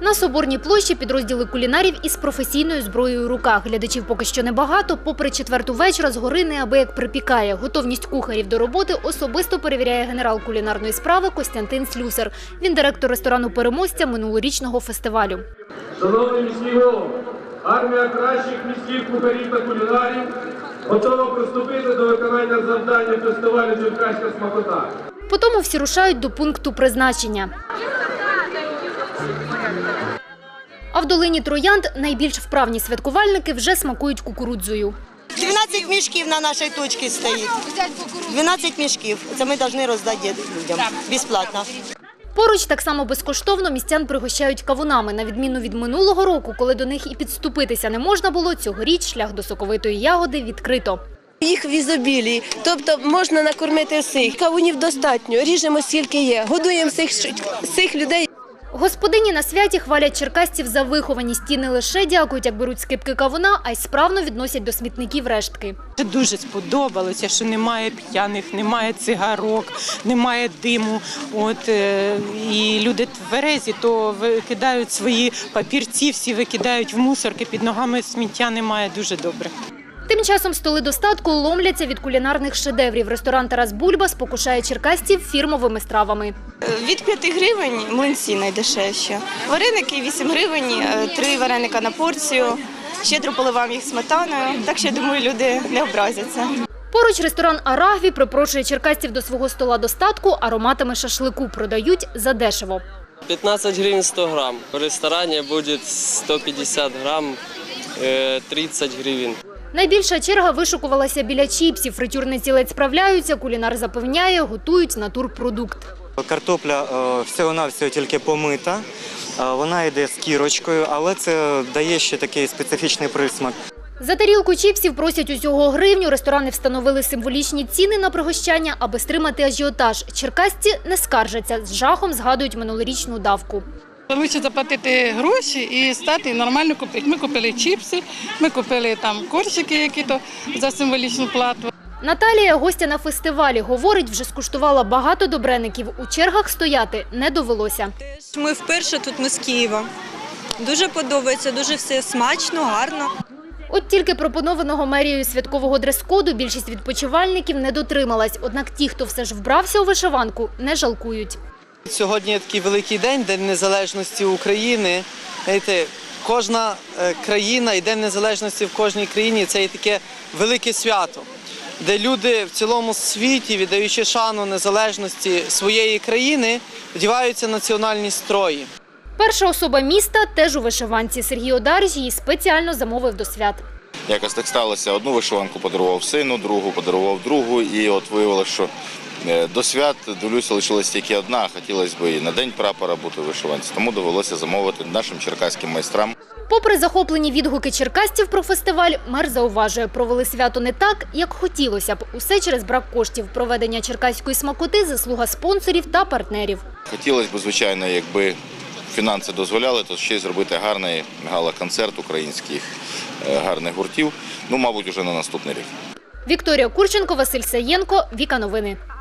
На Соборній площі підрозділи кулінарів із професійною зброєю у руках. Глядачів поки що небагато. Попри четверту вечора, згори неабияк припікає. Готовність кухарів до роботи особисто перевіряє генерал кулінарної справи Костянтин Слюсар. Він директор ресторану переможця минулорічного фестивалю. Шановний міський голово, армія кращих міських кухарів та кулінарів готова приступити до виконання завдання фестивалю Черкаська смакота. Потім всі рушають до пункту призначення. А в долині Троянд найбільш вправні святкувальники вже смакують кукурудзою. 12 мішків на нашій точці стоїть. 12 мішків. Це ми повинні роздати людям безплатно. Поруч так само безкоштовно містян пригощають кавунами. На відміну від минулого року, коли до них і підступитися не можна було, цьогоріч шлях до соковитої ягоди відкрито. Їх в ізобілії, тобто можна накормити всіх. Кавунів достатньо, ріжемо скільки є, годуємо всіх, всіх людей. Господині на святі хвалять черкасців за вихованість і не лише дякують, як беруть скипки кавуна, а й справно відносять до смітників рештки. Дуже сподобалося, що немає п'яних, немає цигарок, немає диму. От е, і люди тверезі, то викидають свої папірці, всі викидають в мусорки. Під ногами сміття немає. Дуже добре. Тим часом столи достатку ломляться від кулінарних шедеврів. Ресторан Тарас Бульба спокушає черкасців фірмовими стравами. Від 5 гривень млинці найдешевші. Вареники 8 гривень, 3 вареника на порцію. Щедро поливаємо їх сметаною, так що я думаю, люди не образяться. Поруч ресторан Арагві припрошує черкасців до свого стола достатку ароматами шашлику. Продають задешево. 15 гривен 100 грамм. В ресторане будет 150 грамм, э, 30 гривен. Найбільша черга вишукувалася біля чіпсів. Фритюрниці ледь справляються, кулінар запевняє, готують натурпродукт. Картопля е, всього-навсього тільки помита. Е, Вона йде з кірочкою, але це дає ще такий специфічний присмак. За тарілку чіпсів просять усього гривню. Ресторани встановили символічні ціни на пригощання, аби стримати ажіотаж. Черкасці не скаржаться, з жахом згадують минулорічну давку. Лучше заплатити гроші і стати нормально купити. Ми купили чіпси, ми купили там коржики, які то за символічну плату. Наталія, гостя на фестивалі, говорить, вже скуштувала багато добреників. У чергах стояти не довелося. Ми вперше тут ми з Києва. Дуже подобається, дуже все смачно, гарно. От тільки пропонованого мерією святкового дрес-коду більшість відпочивальників не дотрималась. Однак ті, хто все ж вбрався у вишиванку, не жалкують. Сьогодні такий великий день, День Незалежності України. Знаєте, кожна е, країна і День Незалежності в кожній країні це є таке велике свято, де люди в цілому світі, віддаючи шану незалежності своєї країни, вдіваються національні строї. Перша особа міста теж у вишиванці. Сергій Одарич її спеціально замовив до свят. Якось так сталося. Одну вишиванку подарував сину, другу подарував другу, і от виявилося, що до свят дивлюся, лишилась тільки одна. Хотілося б і на день прапора бути в вишиванці. Тому довелося замовити нашим черкаським майстрам. Попри захоплені відгуки черкастів про фестиваль, мер зауважує, провели свято не так, як хотілося б. Усе через брак коштів. Проведення черкаської смакоти – заслуга спонсорів та партнерів. Хотілося б, звичайно, якби фінанси дозволяли, то ще й зробити гарний гала-концерт українських е, гарних гуртів. Ну, мабуть, уже на наступний рік. Вікторія Курченко, Василь Саєнко, Віка Новини.